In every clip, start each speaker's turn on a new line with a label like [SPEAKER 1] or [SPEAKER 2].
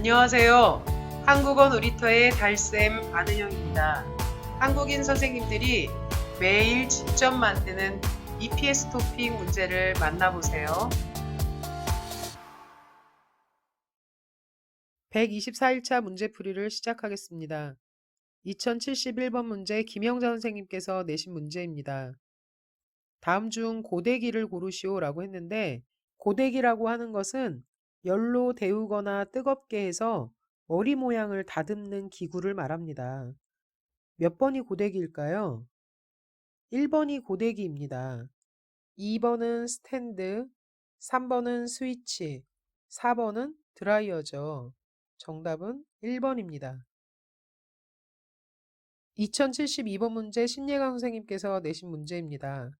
[SPEAKER 1] 안녕하세요. 한국어 놀이터의 달쌤 안은영입니다. 한국인 선생님들이 매일 직접 만드는 EPS 토픽 문제를 만나보세요. 124일차 문제풀이를 시작하겠습니다. 2071번 문제 김영자 선생님께서 내신 문제입니다. 다음 중 고데기를 고르시오라고 했는데 고데기라고 하는 것은 열로 데우거나 뜨겁게 해서 머리 모양을 다듬는 기구를 말합니다. 몇 번이 고데기일까요? 1번이 고데기입니다. 2번은 스탠드, 3번은 스위치, 4번은 드라이어죠. 정답은 1번입니다. 2072번 문제 신예강 선생님께서 내신 문제입니다.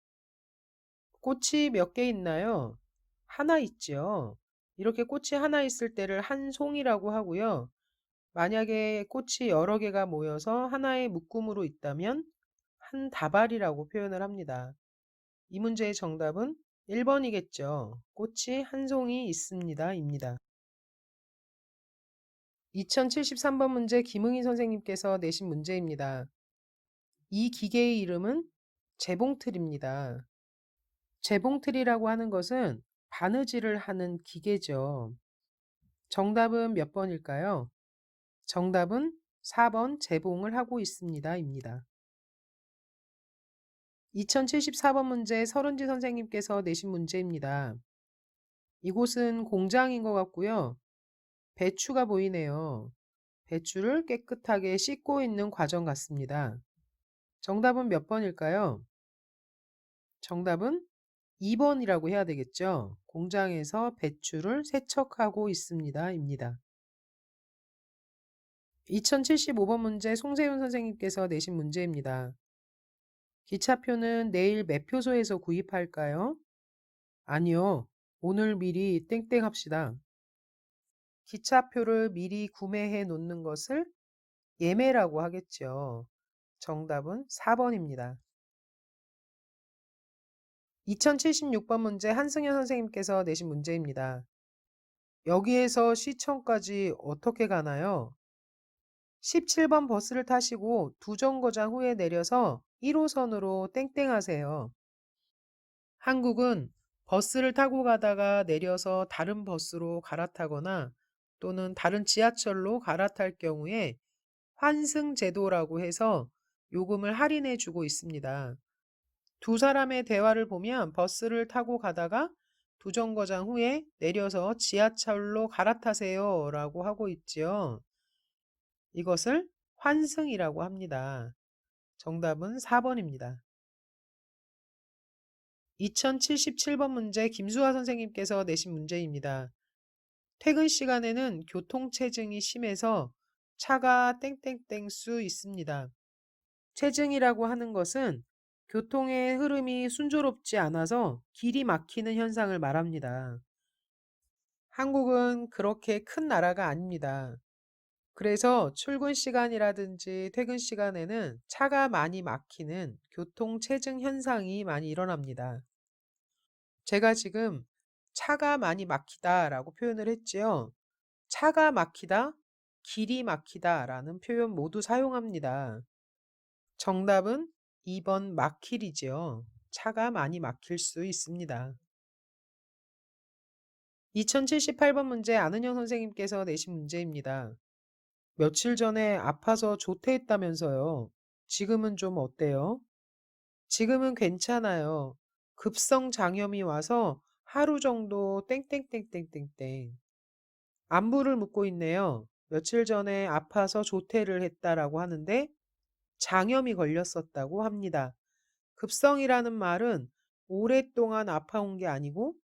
[SPEAKER 1] 꽃이 몇 개 있나요? 하나 있죠. 이렇게 꽃이 하나 있을 때를 한 송이라고 하고요. 만약에 꽃이 여러 개가 모여서 하나의 묶음으로 있다면 한 다발이라고 표현을 합니다. 이 문제의 정답은 1번이겠죠. 꽃이 한 송이 있습니다. 입니다. 2073번 문제 김응희 선생님께서 내신 문제입니다. 이 기계의 이름은 재봉틀입니다. 재봉틀이라고 하는 것은 바느질을 하는 기계죠. 정답은 몇 번일까요? 정답은 4번 재봉을 하고 있습니다. 입니다. 2074번 문제 서른지 선생님께서 내신 문제입니다. 이곳은 공장인 것 같고요. 배추가 보이네요. 배추를 깨끗하게 씻고 있는 과정 같습니다. 정답은 몇 번일까요? 정답은 2번이라고 해야 되겠죠. 공장에서 배추를 세척하고 있습니다. 입니다. 2075번 문제 송세윤 선생님께서 내신 문제입니다. 기차표는 내일 매표소에서 구입할까요? 아니요. 오늘 미리 땡땡 합시다. 기차표를 미리 구매해 놓는 것을 예매라고 하겠죠. 정답은 4번입니다. 2076번 문제 한승현 선생님께서 내신 문제입니다. 여기에서 시청까지 어떻게 가나요? 17번 버스를 타시고 두 정거장 후에 내려서 1호선으로 땡땡 하세요. 한국은 버스를 타고 가다가 내려서 다른 버스로 갈아타거나 또는 다른 지하철로 갈아탈 경우에 환승 제도라고 해서 요금을 할인해 주고 있습니다. 두 사람의 대화를 보면 버스를 타고 가다가 두 정거장 후에 내려서 지하철로 갈아타세요 라고 하고 있지요. 이것을 환승이라고 합니다. 정답은 4번입니다. 2077번 문제 김수아 선생님께서 내신 문제입니다. 퇴근 시간에는 교통체증이 심해서 차가 땡땡땡 수 있습니다. 체증이라고 하는 것은 교통의 흐름이 순조롭지 않아서 길이 막히는 현상을 말합니다. 한국은 그렇게 큰 나라가 아닙니다. 그래서 출근 시간이라든지 퇴근 시간에는 차가 많이 막히는 교통체증 현상이 많이 일어납니다. 제가 지금 차가 많이 막히다 라고 표현을 했지요. 차가 막히다, 길이 막히다 라는 표현 모두 사용합니다. 정답은 2번 막힐이지요. 차가 많이 막힐 수 있습니다. 2078번 문제 안은영 선생님께서 내신 문제입니다. 며칠 전에 아파서 조퇴했다면서요. 지금은 좀 어때요? 지금은 괜찮아요. 급성 장염이 와서 하루 정도 땡땡땡땡땡땡. 안부를 묻고 있네요. 며칠 전에 아파서 조퇴를 했다라고 하는데 장염이 걸렸었다고 합니다. 급성이라는 말은 오랫동안 아파온 게 아니고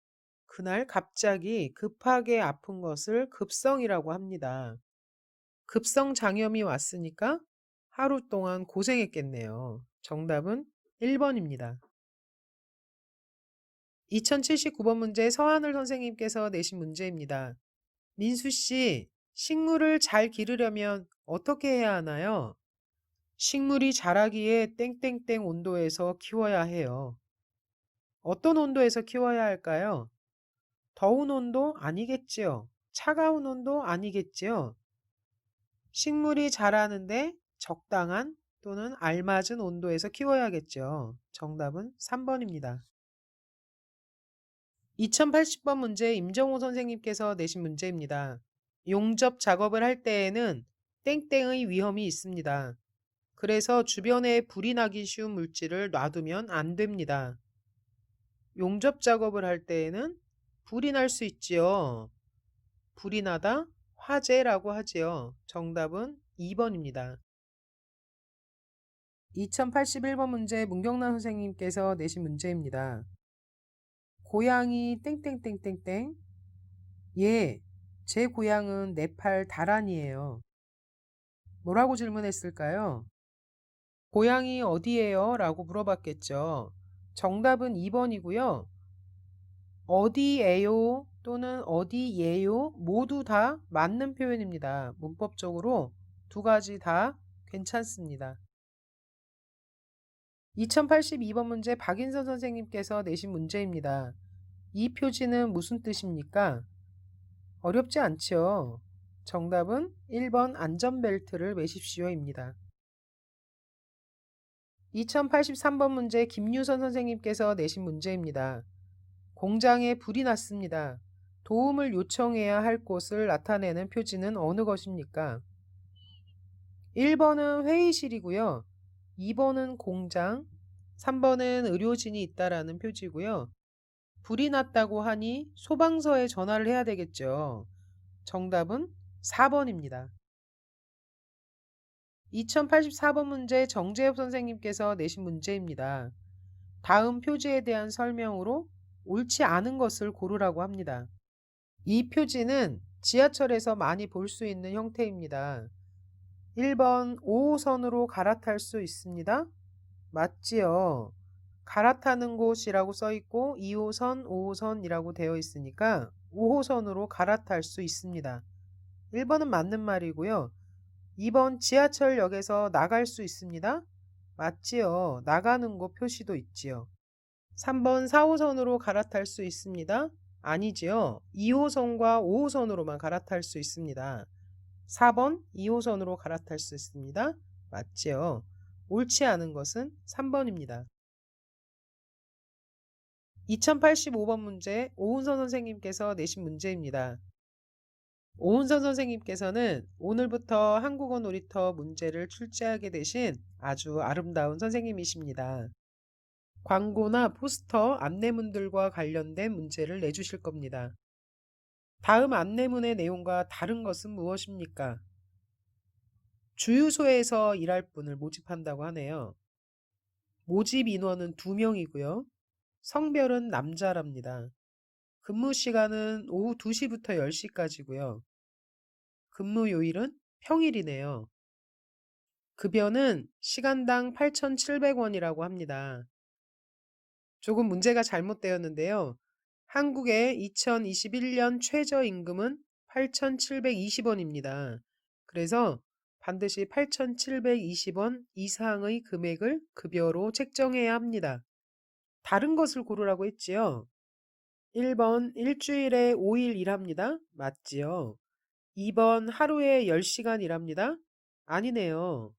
[SPEAKER 1] 그날 갑자기 급하게 아픈 것을 급성이라고 합니다. 급성 장염이 왔으니까 하루 동안 고생했겠네요. 정답은 1번입니다. 2079번 문제 서하늘 선생님께서 내신 문제입니다. 민수 씨, 식물을 잘 기르려면 어떻게 해야 하나요? 식물이 자라기에 땡땡땡 온도에서 키워야 해요. 어떤 온도에서 키워야 할까요? 더운 온도 아니겠지요. 차가운 온도 아니겠지요? 식물이 자라는데 적당한 또는 알맞은 온도에서 키워야겠죠. 정답은 3번입니다. 2080번 문제 임정호 선생님께서 내신 문제입니다. 용접 작업을 할 때에는 땡땡의 위험이 있습니다. 그래서 주변에 불이 나기 쉬운 물질을 놔두면 안 됩니다. 용접 작업을 할 때에는 불이 날 수 있지요. 불이 나다 화재라고 하지요. 정답은 2번입니다. 2081번 문제 문경란 선생님께서 내신 문제입니다. 고양이 땡땡땡땡땡 예, 제 고향은 네팔 다란이에요. 뭐라고 질문했을까요? 고향이 어디예요? 라고 물어봤겠죠. 정답은 2번이고요. 어디에요 또는 어디예요 모두 다 맞는 표현입니다. 문법적으로 두 가지 다 괜찮습니다. 2082번 문제 박인선 선생님께서 내신 문제입니다. 이 표지는 무슨 뜻입니까? 어렵지 않죠. 정답은 1번 안전벨트를 매십시오입니다. 2083번 문제 김유선 선생님께서 내신 문제입니다. 공장에 불이 났습니다. 도움을 요청해야 할 곳을 나타내는 표지는 어느 것입니까? 1번은 회의실이고요. 2번은 공장, 3번은 의료진이 있다라는 표지고요. 불이 났다고 하니 소방서에 전화를 해야 되겠죠. 정답은 4번입니다. 2084번 문제 정재엽 선생님께서 내신 문제입니다. 다음 표지에 대한 설명으로 옳지 않은 것을 고르라고 합니다. 이 표지는 지하철에서 많이 볼 수 있는 형태입니다. 1번 5호선으로 갈아탈 수 있습니다. 맞지요. 갈아타는 곳이라고 써 있고 2호선, 5호선이라고 되어 있으니까 5호선으로 갈아탈 수 있습니다. 1번은 맞는 말이고요. 2번 지하철역에서 나갈 수 있습니다. 맞지요. 나가는 곳 표시도 있지요. 3번 4호선으로 갈아탈 수 있습니다. 아니지요. 2호선과 5호선으로만 갈아탈 수 있습니다. 4번 2호선으로 갈아탈 수 있습니다. 맞지요. 옳지 않은 것은 3번입니다. 2085번 문제 오은선 선생님께서 내신 문제입니다. 오은선 선생님께서는 오늘부터 한국어 놀이터 문제를 출제하게 되신 아주 아름다운 선생님이십니다. 광고나 포스터, 안내문들과 관련된 문제를 내주실 겁니다. 다음 안내문의 내용과 다른 것은 무엇입니까? 주유소에서 일할 분을 모집한다고 하네요. 모집 인원은 2명이고요. 성별은 남자랍니다. 근무 시간은 오후 2시부터 10시까지고요. 근무 요일은 평일이네요. 급여는 시간당 8,700원이라고 합니다. 조금 문제가 잘못되었는데요. 한국의 2021년 최저임금은 8,720원입니다. 그래서 반드시 8,720원 이상의 금액을 급여로 책정해야 합니다. 다른 것을 고르라고 했지요. 1번 일주일에 5일 일합니다. 맞지요. 2번 하루에 10시간 일합니다. 아니네요.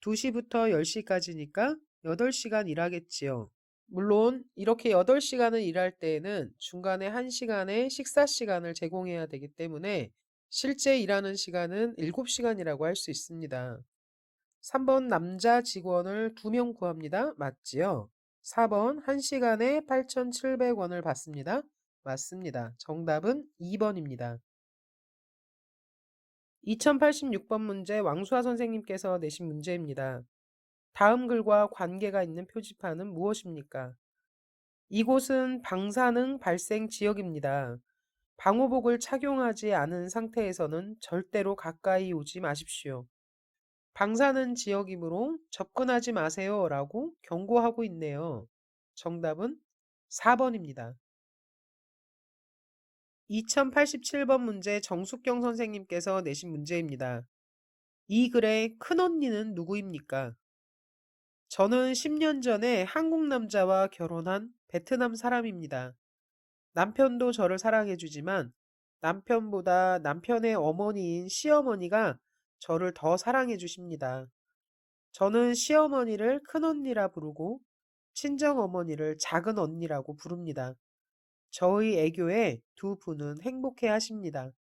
[SPEAKER 1] 2시부터 10시까지니까 8시간 일하겠지요. 물론 이렇게 8시간을 일할 때에는 중간에 1시간의 식사 시간을 제공해야 되기 때문에 실제 일하는 시간은 7시간이라고 할 수 있습니다. 3번 남자 직원을 2명 구합니다. 맞지요? 4번 1시간에 8,700원을 받습니다. 맞습니다. 정답은 2번입니다. 2086번 문제 왕수아 선생님께서 내신 문제입니다. 다음 글과 관계가 있는 표지판은 무엇입니까? 이곳은 방사능 발생 지역입니다. 방호복을 착용하지 않은 상태에서는 절대로 가까이 오지 마십시오. 방사능 지역이므로 접근하지 마세요 라고 경고하고 있네요. 정답은 4번입니다. 2087번 문제 정숙경 선생님께서 내신 문제입니다. 이 글의 큰언니는 누구입니까? 저는 10년 전에 한국 남자와 결혼한 베트남 사람입니다. 남편도 저를 사랑해주지만 남편보다 남편의 어머니인 시어머니가 저를 더 사랑해 주십니다. 저는 시어머니를 큰언니라 부르고 친정어머니를 작은 언니라고 부릅니다. 저희 애교에 두 분은 행복해 하십니다.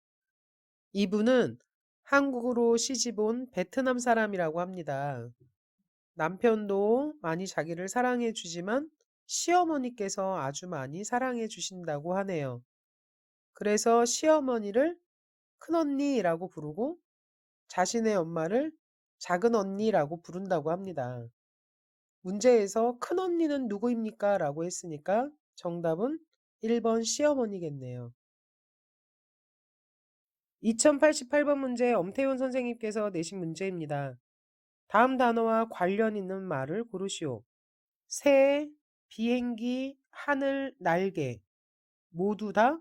[SPEAKER 1] 이분은 한국으로 시집 온 베트남 사람이라고 합니다. 남편도 많이 자기를 사랑해 주지만 시어머니께서 아주 많이 사랑해 주신다고 하네요. 그래서 시어머니를 큰언니라고 부르고 자신의 엄마를 작은 언니라고 부른다고 합니다. 문제에서 큰 언니는 누구입니까? 라고 했으니까 정답은 1번 시어머니겠네요. 2088번 문제 엄태훈 선생님께서 내신 문제입니다. 다음 단어와 관련 있는 말을 고르시오. 새, 비행기, 하늘, 날개 모두 다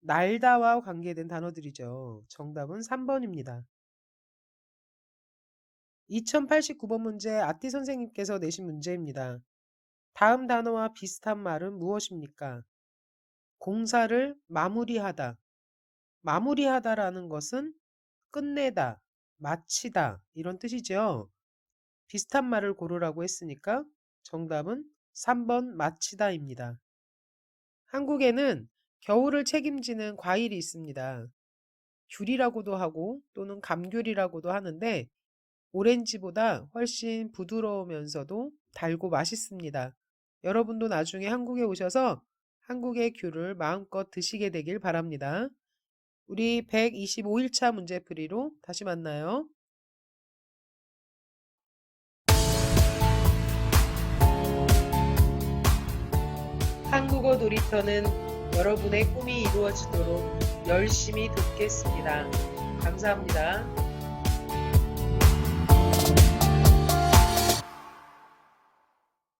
[SPEAKER 1] 날다와 관계된 단어들이죠. 정답은 3번입니다. 2089번 문제 아띠 선생님께서 내신 문제입니다. 다음 단어와 비슷한 말은 무엇입니까? 공사를 마무리하다. 마무리하다라는 것은 끝내다, 마치다 이런 뜻이죠. 비슷한 말을 고르라고 했으니까 정답은 3번 마치다입니다. 한국에는 겨울을 책임지는 과일이 있습니다. 귤이라고도 하고 또는 감귤이라고도 하는데 오렌지보다 훨씬 부드러우면서도 달고 맛있습니다. 여러분도 나중에 한국에 오셔서 한국의 귤을 마음껏 드시게 되길 바랍니다. 우리 125일차 문제풀이로 다시 만나요. 한국어 놀이터는 여러분의 꿈이 이루어지도록 열심히 듣겠습니다. 감사합니다.